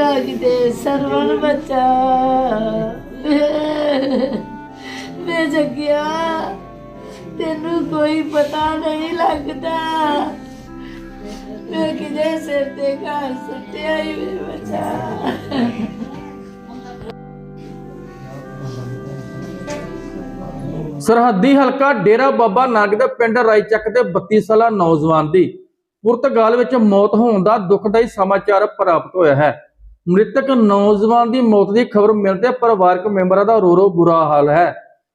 ਮੇਰਾ ਕਿਤੇ ਸਰਵਣ ਬੱਚਾ। ਮੈਂ ਜੱਗਿਆ, ਤੈਨੂੰ ਕੋਈ ਪਤਾ ਨਹੀਂ ਲੱਗਦਾ। ਮੈਂ ਕਿਤੇ ਸਿਰ ਤੇ ਘਰ ਸੁੱਟਿਆ ਹੀ ਮੇਰੇ ਬੱਚਾ। ਸਰਹੱਦੀ ਹਲਕਾ ਡੇਰਾ ਬਾਬਾ ਨਾਨਕ ਦੇ ਪਿੰਡ ਰਾਈਚੱਕ ਦੇ 32 ਸਾਲਾ ਨੌਜਵਾਨ ਦੀ ਪੁਰਤਗਾਲ ਵਿੱਚ ਮੌਤ ਹੋਣ ਦਾ ਦੁਖਦਾਈ ਸਮਾਚਾਰ ਪ੍ਰਾਪਤ ਹੋਇਆ ਹੈ। ਮ੍ਰਿਤਕ ਨੌਜਵਾਨ ਦੀ ਮੌਤ ਦੀ ਖਬਰ ਮਿਲਦੇ ਪਰਿਵਾਰਕ ਮੈਂਬਰਾਂ ਦਾ ਰੋ ਰੋ ਬੁਰਾ ਹਾਲ ਹੈ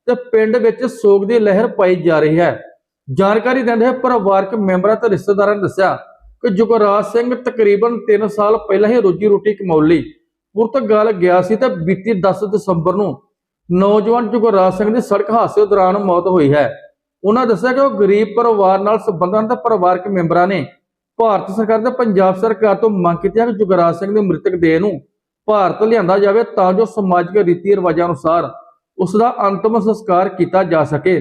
ਤੇ ਪਿੰਡ ਵਿੱਚ ਸੋਗ ਦੀ ਲਹਿਰ ਪਾਈ ਜਾ ਰਹੀ ਹੈ। ਜਾਣਕਾਰੀ ਦਿੰਦੇ ਪਰਿਵਾਰਕ ਮੈਂਬਰਾਂ ਤੇ ਰਿਸ਼ਤੇਦਾਰਾਂ ਨੇ ਦੱਸਿਆ ਕਿ ਜੁਗਰਾਜ ਸਿੰਘ ਤਕਰੀਬਨ 3 ਸਾਲ ਪਹਿਲਾਂ ਹੀ ਰੋਜੀ ਰੋਟੀ ਕਮਾਉਣ ਲਈ ਪੁਰਤਗਾਲ ਗਿਆ ਸੀ ਤੇ ਬੀਤੀ 10 ਦਸੰਬਰ ਨੂੰ ਨੌਜਵਾਨ ਜੁਗਰਾਜ ਸਿੰਘ ਦੀ ਸੜਕ ਹਾਦਸੇ ਦੌਰਾਨ ਮੌਤ ਹੋਈ ਹੈ। ਉਹਨਾਂ ਦੱਸਿਆ ਕਿ ਉਹ ਗਰੀਬ ਪਰਿਵਾਰ ਨਾਲ ਸੰਬੰਧਾਂ ਤੇ ਪਰਿਵਾਰਕ ਮੈਂਬਰਾਂ ਨੇ ਭਾਰਤ ਸਰਕਾਰ ਤੇ ਪੰਜਾਬ ਸਰਕਾਰ ਤੋਂ ਮੰਗ ਕੀਤੀ ਹੈ ਕਿ ਜੁਗਰਾਜ ਸਿੰਘ ਦੇ ਮ੍ਰਿਤਕ ਦੇਹ ਨੂੰ ਭਾਰਤ ਲਿਆਂਦਾ ਜਾਵੇ ਤਾਂ ਜੋ ਸਮਾਜਿਕ ਰੀਤੀ ਰਿਵਾਜਾਂ ਅਨੁਸਾਰ ਉਸ ਦਾ ਅੰਤਮ ਸੰਸਕਾਰ ਕੀਤਾ ਜਾ ਸਕੇ।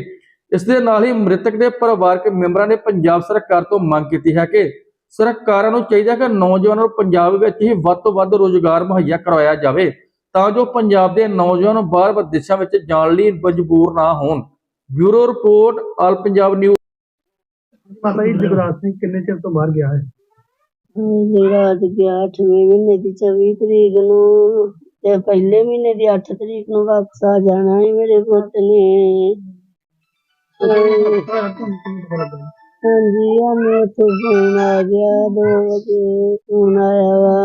ਇਸ ਦੇ ਨਾਲ ਹੀ ਮ੍ਰਿਤਕ ਦੇ ਪਰਿਵਾਰਕ ਮੈਂਬਰਾਂ ਨੇ ਪੰਜਾਬ ਸਰਕਾਰ ਤੋਂ ਮੰਗ ਕੀਤੀ ਹੈ ਕਿ ਸਰਕਾਰਾਂ ਨੂੰ ਚਾਹੀਦਾ ਕਿ ਨੌਜਵਾਨਾਂ ਨੂੰ ਪੰਜਾਬ ਵਿੱਚ ਹੀ ਵੱਧ ਤੋਂ ਵੱਧ ਰੋਜ਼ਗਾਰ ਮੁਹੱਈਆ ਕਰਵਾਇਆ ਜਾਵੇ ਤਾਂ ਜੋ ਪੰਜਾਬ ਦੇ ਨੌਜਵਾਨ ਬਾਹਰ ਵਿਦੇਸ਼ਾਂ ਵਿੱਚ ਜਾਣ ਲਈ ਮਜਬੂਰ ਨਾ ਹੋਣ। Bureau report, all Punjab news. ਮਾਤਾ ਜੀ ਜਗਰਾਜ ਸਿੰਘ ਕਿੰਨੇ ਚਿਰ ਤੋਂ ਬਾਹਰ ਗਿਆ ਹੈ? ਮੇਰਾ ਅੱਜ ਗਿਆ 8ਵੇਂ ਮਹੀਨੇ ਦੀ 24 ਤਰੀਕ ਨੂੰ ਤੇ ਪਹਿਲੇ ਮਹੀਨੇ ਦੀ 8 ਤਰੀਕ ਨੂੰ ਵਾਪਸ ਆ ਜਾਣਾ ਹੈ ਮੇਰੇ ਪੁੱਤ ਨੇ। ਅਹ ਹਾਂਜੀ ਮੈਨੂੰ ਤੋਂ ਫੋਨ ਆ ਗਿਆ 2 ਵਜੇ ਫੋਨ ਆਇਆ ਵਾ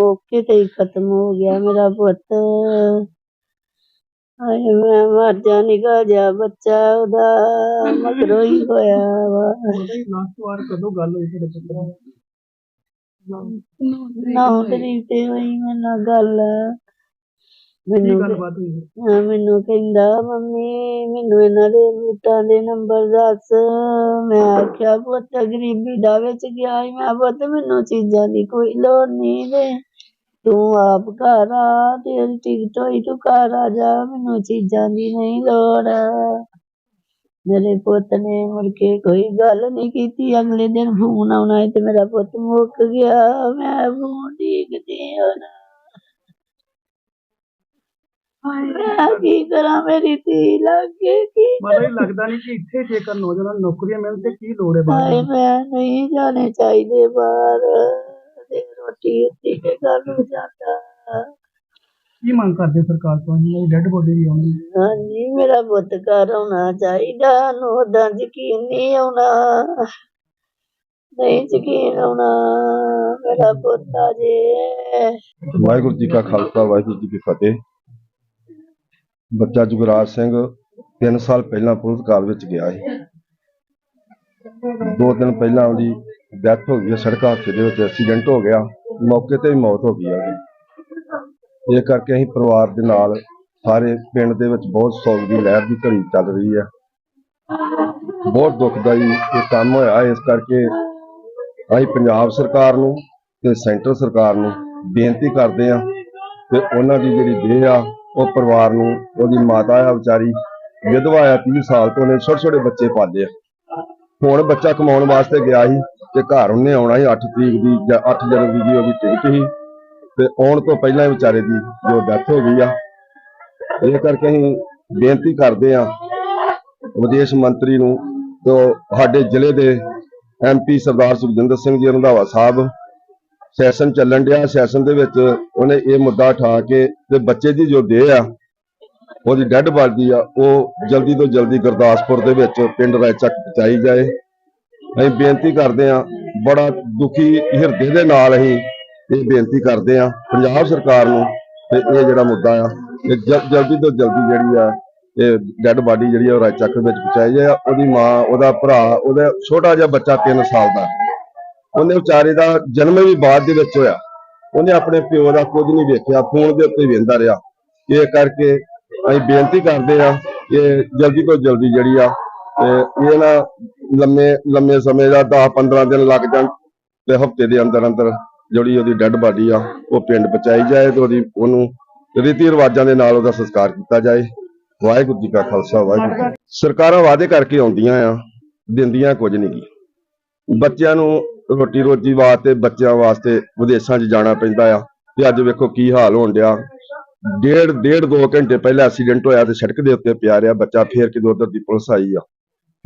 ਮੌਕੇ ਤੇ ਖਤਮ ਹੋ ਗਿਆ ਮੇਰਾ ਪੁੱਤ। ਹਾਏ ਮੈਂ ਮਰ ਜਾ ਨਿਕਾ ਜਾ ਬੱਚਾ ਉਹਦਾ ਮਗਰੋਂ ਹੀ ਹੋਇਆ ਵਾ ਲਾਸਟ ਵਾਰ ਕਦੋਂ ਗੱਲ ਹੋਈ ਤੁਹਾਡੇ ਪੁੱਤਰ ਨੌ ਤਰੀਕ ਤੇ ਹੋਈ ਮੇਰੇ ਨਾਲ ਗੱਲ ਮੈਨੂੰ ਗੱਲਬਾਤ ਹੋਈ ਹੈ? ਹਾਂ, ਮੈਨੂੰ ਕਹਿੰਦਾ ਮੰਮੀ ਮੈਨੂੰ ਇਹਨਾਂ ਦੇ ਬੂਟਾਂ ਦੇ ਨੰਬਰ ਦੱਸ ਮੈਂ ਆਖਿਆ ਪੁੱਤ ਗਰੀਬੀ ਦਾ ਵਿੱਚ ਗਿਆ ਈ। ਮੈਂ ਪੁੱਤ ਮੈਨੂੰ ਚੀਜ਼ਾਂ ਦੀ ਕੋਈ ਲੋੜ ਨਹੀਂ ਤੇ ਤੂੰ ਆਪ ਘਰ ਆ ਤੇਰੀ ਟਿਕਟ ਹੋਈ ਤੂੰ ਘਰ ਆ ਜਾ ਮੈਨੂੰ ਚੀਜ਼ਾਂ ਦੀ ਨਹੀਂ ਲੋੜ। ਮੇਰੇ ਪੁੱਤ ਨੇ ਮੁੜ ਕੇ ਕੋਈ ਗੱਲ ਨਹੀਂ ਕੀਤੀ। ਅਗਲੇ ਦਿਨ ਫੋਨ ਆਉਣਾ ਤੇ ਮੇਰਾ ਪੁੱਤ ਮੁੱਕ ਗਿਆ। ਮੈਂ ਫੋਨ ਡੀਕਦੀ ਹੁਣ। ਮੈਂ ਕੀ ਕਰਾਂ ਮੇਰੀ ਧੀ ਲੱਗੇ ਕੀ ਜੀ ਲੱਗਦਾ ਨਹੀਂ ਕਿ ਇੱਥੇ ਜੇਕਰ ਨੌਜਵਾਨਾਂ ਨੌਕਰੀਆਂ ਮਿਲਣ ਤੇ ਕੀ ਲੋੜ ਹੈ ਬਾਹਰ। ਮੈਂ ਨਹੀਂ ਜਾਣੇ ਚਾਹੀਦੇ ਬਾਹਰ। ਤੇ ਰੋਟੀ ਉੱਤੇ ਕੇ ਘਰ ਨੂੰ ਜਾਂਦਾ। ਕੀ ਮੰਗ ਕਰਦੇ ਸਰਕਾਰ ਤੋਂ? ਇਹਨਾਂ ਦੀ ਡੈੱਡ ਬੋਡੀ ਵੀ ਆਉਣੀ ਹੈ। ਹਾਂਜੀ ਮੇਰਾ ਪੁੱਤ ਘਰ ਆਉਣਾ ਚਾਹੀਦਾ। ਨੂੰ ਉਹਦਾ ਯਕੀਨ ਨਹੀਂ ਆਉਣਾ। ਨਹੀਂ ਯਕੀਨ ਆਉਣਾ। ਮੇਰਾ ਪੁੱਤ ਆ ਜੇ। ਵਾਹਿਗੁਰੂ ਜੀ ਕਾ ਖਾਲਸਾ ਵਾਹਿਗੁਰੂ ਜੀ ਕੀ ਫਤਿਹ। ਬੱਚਾ ਜੁਗਰਾਜ ਸਿੰਘ 3 ਸਾਲ ਪਹਿਲਾਂ ਪੁਰਤਗਾਲ ਵਿੱਚ ਗਿਆ ਸੀ। ਦੋ ਦਿਨ ਪਹਿਲਾਂ ਉਹਦੀ ਡੈਥ ਹੋ ਗਈ ਹੈ, ਸੜਕ ਹਾਦਸੇ ਦੇ ਵਿੱਚ ਐਕਸੀਡੈਂਟ ਹੋ ਗਿਆ, ਮੌਕੇ ਤੇ ਹੀ ਮੌਤ ਹੋ ਗਈ ਹੈ ਉਹਦੀ ਇਹ ਕਰਕੇ ਅਸੀਂ ਪਰਿਵਾਰ ਦੇ ਨਾਲ ਸਾਰੇ ਪਿੰਡ ਦੇ ਵਿੱਚ ਬਹੁਤ ਸੋਗ ਦੀ ਲਹਿਰ ਦੀ ਘੜੀ ਚੱਲ ਰਹੀ ਹੈ। ਬਹੁਤ ਦੁਖਦਾਈ ਇਹ ਕੰਮ ਹੋਇਆ, ਇਸ ਕਰਕੇ ਅਸੀਂ ਪੰਜਾਬ ਸਰਕਾਰ ਨੂੰ ਤੇ ਸੈਂਟਰ ਸਰਕਾਰ ਨੂੰ ਬੇਨਤੀ ਕਰਦੇ ਆ ਕਿ ਉਹਨਾਂ ਦੀ ਜਿਹੜੀ ਦੇਹ ਆ, ਉਹ ਪਰਿਵਾਰ ਨੂੰ, ਉਹਦੀ ਮਾਤਾ ਆ ਵਿਚਾਰੀ, ਵਿਧਵਾ ਆ 30 ਸਾਲ ਤੋਂ ਉਹਨੇ ਛੋਟੇ ਛੋਟੇ ਬੱਚੇ ਪਾਲੇ ਆ। ਹੁਣ ਬੱਚਾ ਕਮਾਉਣ ਵਾਸਤੇ ਗਿਆ ਸੀ ਤੇ ਘਰ ਉਹਨੇ ਆਉਣਾ ਸੀ 8 ਤਰੀਕ ਦੀ ਜਾਂ 8 ਜਨਵਰੀ ਦੀ ਉਹਦੀ ਟਿਕਟ ਸੀ। ਤੇ ਆਉਣ ਤੋਂ ਪਹਿਲਾਂ ਹੀ ਵਿਚਾਰੇ ਦੀ ਜੋ ਡੈਥ ਹੋ ਗਈ ਆ। ਇਹ ਕਰਕੇ ਅਸੀਂ ਬੇਨਤੀ ਕਰਦੇ ਆ ਵਿਦੇਸ਼ ਮੰਤਰੀ ਨੂੰ ਤੇ ਸਾਡੇ ਜ਼ਿਲ੍ਹੇ ਦੇ ਐਮਪੀ ਸਰਦਾਰ ਸੁਖਜਿੰਦਰ ਸਿੰਘ ਜੀ ਰੰਧਾਵਾ ਸਾਹਿਬ, ਸੈਸ਼ਨ ਚੱਲਣ ਡਿਆ। ਸੈਸ਼ਨ ਦੇ ਵਿੱਚ ਉਹਨੇ ਇਹ ਮੁੱਦਾ ਉਠਾ ਕੇ ਤੇ ਬੱਚੇ ਦੀ ਜੋ ਦੇਹ ਆ, ਉਹਦੀ ਡੈੱਡ ਬਾਡੀ ਆ, ਉਹ ਜਲਦੀ ਤੋਂ ਜਲਦੀ ਗੁਰਦਾਸਪੁਰ ਦੇ ਵਿੱਚ ਪਿੰਡ ਰਾਇਚੱਕ ਪਹੁੰਚਾਈ ਜਾਏ। ਅਸੀਂ ਬੇਨਤੀ ਕਰਦੇ ਆ ਬੜਾ ਦੁਖੀ ਹਿਰਦੇ ਦੇ ਨਾਲ ਅਸੀਂ ਇਹ ਬੇਨਤੀ ਕਰਦੇ ਆ ਪੰਜਾਬ ਸਰਕਾਰ ਨੂੰ ਤੇ ਇਹ ਜਿਹੜਾ ਮੁੱਦਾ ਆ, ਇਹ ਜਲਦੀ ਤੋਂ ਜਲਦੀ ਜਿਹੜੀ ਆ, ਇਹ ਡੈੱਡ ਬਾਡੀ ਜਿਹੜੀ ਆ ਉਹ ਰਾਇਚੱਕ ਵਿੱਚ ਪਹੁੰਚਾਈ ਜਾਏ, ਉਹਦੀ ਮਾਂ, ਉਹਦਾ ਭਰਾ, ਉਹਦਾ ਛੋਟਾ ਜਿਹਾ ਬੱਚਾ 3 ਸਾਲ ਦਾ। ਉਹਨੇ ਵਿਚਾਰੇ ਦਾ ਜਨਮ ਵੀ ਬਾਅਦ ਦੇ ਵਿੱਚ ਹੋਇਆ। ਉਹਨੇ ਆਪਣੇ ਪਿਓ ਦਾ ਕੁਝ ਨਹੀਂ ਵੇਖਿਆ, ਫੋਨ ਦੇ ਉੱਤੇ ਵੇਂਦਾ ਰਿਹਾ। ਇਹ ਕਰਕੇ ਅਸੀਂ ਬੇਨਤੀ ਕਰਦੇ ਆ ਕਿ ਜਲਦੀ ਤੋਂ ਜਲਦੀ ਜਿਹੜੀ ਆ ਇਹ ਨਾ ਲੰਮੇ ਲੰਮੇ ਸਮੇਂ ਦਾ 10 15 ਦਿਨ ਲੱਗ ਜਾਣ ਤੇ ਹਫ਼ਤੇ ਦੇ ਅੰਦਰ ਅੰਦਰ ਜਿਹੜੀ ਉਹਦੀ ਡੈੱਡ ਬਾਡੀ ਆ, ਉਹ ਪਿੰਡ ਪਹੁੰਚਾਈ ਜਾਏ ਤੇ ਉਹਦੀ, ਉਹਨੂੰ ਰੀਤੀ ਰਿਵਾਜਾਂ ਦੇ ਨਾਲ ਉਹਦਾ ਸੰਸਕਾਰ ਕੀਤਾ ਜਾਏ। ਵਾਹਿਗੁਰੂ ਜੀ ਕਾ ਖਾਲਸਾ, ਵਾਹਿਗੁਰੂ ਜੀ ਸਰਕਾਰਾਂ ਵਾਅਦੇ ਕਰਕੇ ਆਉਂਦੀਆਂ ਆ, ਦਿੰਦੀਆਂ ਕੁਝ ਨਹੀਂ ਗੀ। ਬੱਚਿਆਂ ਨੂੰ ਰੋਟੀ ਰੋਜੀ ਵਾਸਤੇ, ਬੱਚਿਆਂ ਵਾਸਤੇ ਵਿਦੇਸ਼ਾਂ 'ਚ ਜਾਣਾ ਪੈਂਦਾ ਆ ਤੇ ਅੱਜ ਵੇਖੋ ਕੀ ਹਾਲ ਹੋਣ ਡਿਆ। ਡੇਢ ਡੇਢ ਦੋ ਘੰਟੇ ਪਹਿਲਾਂ ਐਕਸੀਡੈਂਟ ਹੋਇਆ ਤੇ ਸੜਕ ਦੇ ਉੱਤੇ ਪਿਆ ਰਿਹਾ ਬੱਚਾ, ਫੇਰ ਕਿਦੋਂ ਉਧਰ ਦੀ ਪੁਲਿਸ ਆਈ ਆ।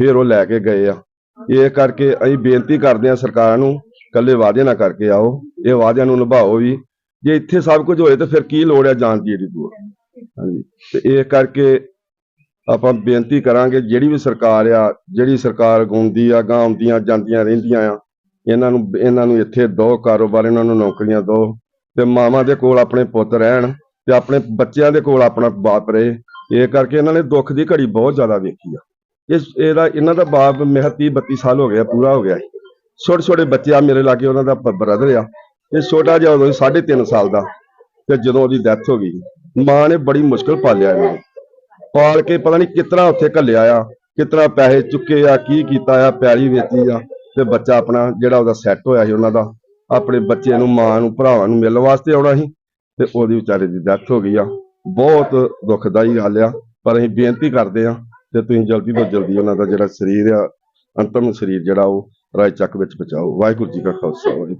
ਫਿਰ ਉਹ ਲੈ ਕੇ ਗਏ ਆ। ਇਹ ਕਰਕੇ ਅਸੀਂ ਬੇਨਤੀ ਕਰਦੇ ਆ ਸਰਕਾਰ ਨੂੰ ਕੱਲੇ ਵਾਅਦੇ ਨਾ ਕਰਕੇ ਆਓ। ਇਹ ਵਾਅਦਿਆਂ ਨੂੰ ਨਿਭਾਓ ਵੀ। ਜੇ ਇੱਥੇ ਸਭ ਕੁਝ ਹੋਏ ਤੇ ਫਿਰ ਕੀ ਲੋੜ ਹੈ ਜਾਣ ਦੀ ਏਡੀ ਦੂਰ? ਹਾਂਜੀ। ਤੇ ਇਹ ਕਰਕੇ ਆਪਾਂ ਬੇਨਤੀ ਕਰਾਂਗੇ, ਜਿਹੜੀ ਵੀ ਸਰਕਾਰ ਆ, ਜਿਹੜੀ ਸਰਕਾਰ ਗੁੰਦੀ ਆ ਗਾਂ ਆਉਂਦੀਆਂ, ਜਾਂਦੀਆਂ ਰਹਿੰਦੀਆਂ ਆ, ਇਹਨਾਂ ਨੂੰ ਇਹਨਾਂ ਨੂੰ ਇੱਥੇ ਦੋ ਕਾਰੋਬਾਰ, ਇਹਨਾਂ ਨੂੰ ਨੌਕਰੀਆਂ ਦੋ। ਤੇ ਮਾਵਾਂ ਦੇ ਕੋਲ ਆਪਣੇ ਪੁੱਤ ਰਹਿਣ ਤੇ ਆਪਣੇ ਬੱਚਿਆਂ ਦੇ ਕੋਲ ਆਪਣਾ ਬਾਪ ਰਹੇ। ਇਹ ਕਰਕੇ ਇਹਨਾਂ ਨੇ ਦੁੱਖ ਦੀ ਘੜੀ ਬਹੁਤ ਜ਼ਿਆਦਾ ਵੇਖੀ ਆ। ਇਸ ਇਹਦਾ, ਇਹਨਾਂ ਦਾ ਬਾਪ ਮੇਰਾ 30 32 ਸਾਲ ਹੋ ਗਿਆ, ਪੂਰਾ ਹੋ ਗਿਆ। ਛੋਟੇ ਛੋਟੇ ਬੱਚੇ ਆ, ਮੇਰੇ ਲਾਗੇ ਉਹਨਾਂ ਦਾ ਬ੍ਰਦਰ ਆ। ਇਹ ਛੋਟਾ ਜਿਹਾ ਉਦੋਂ 3.5 ਸਾਲ ਦਾ। ਤੇ ਜਦੋਂ ਉਹਦੀ ਡੈਥ ਹੋ ਗਈ, ਮਾਂ ਨੇ ਬੜੀ ਮੁਸ਼ਕਲ ਪਾਲਿਆ ਇਹਨੂੰ। ਪਾਲ ਕੇ ਪਤਾ ਨਹੀਂ ਕਿਤਨਾ ਉੱਥੇ ਘੱਲਿਆ ਆ, ਕਿਤਨਾ ਪੈਸੇ ਚੁੱਕੇ ਆ, ਕੀ ਕੀਤਾ ਆ, ਪੈਲੀ ਵੇਚੀ ਆ, ਤੇ ਬੱਚਾ ਆਪਣਾ ਜਿਹੜਾ ਉਹਦਾ ਸੈੱਟ ਹੋਇਆ ਸੀ ਉਹਨਾਂ ਦਾ, ਆਪਣੇ ਬੱਚੇ ਨੂੰ, ਮਾਂ ਨੂੰ, ਭਰਾਵਾਂ ਨੂੰ ਮਿਲਣ ਵਾਸਤੇ ਆਉਣਾ ਸੀ। ਤੇ ਉਹਦੀ ਵਿਚਾਰੇ ਦੀ ਡੈਥ ਹੋ ਗਈ ਆ। ਬਹੁਤ ਦੁਖਦਾਈ ਗੱਲ ਆ, ਪਰ ਅਸੀਂ ਬੇਨਤੀ ਕਰਦੇ ਆ ਤੇ ਤੁਸੀਂ ਜਲਦੀ ਤੋਂ ਜਲਦੀ ਉਹਨਾਂ ਦਾ ਜਿਹੜਾ ਸਰੀਰ ਆ, ਅੰਤਮ ਸਰੀਰ ਜਿਹੜਾ ਉਹ ਰਾਏ ਚੱਕ ਵਿੱਚ ਪਹੁੰਚਾਓ। ਵਾਹਿਗੁਰੂ ਜੀ ਕਾ ਖਾਲਸਾ, ਵਾਹਿਗੁਰੂ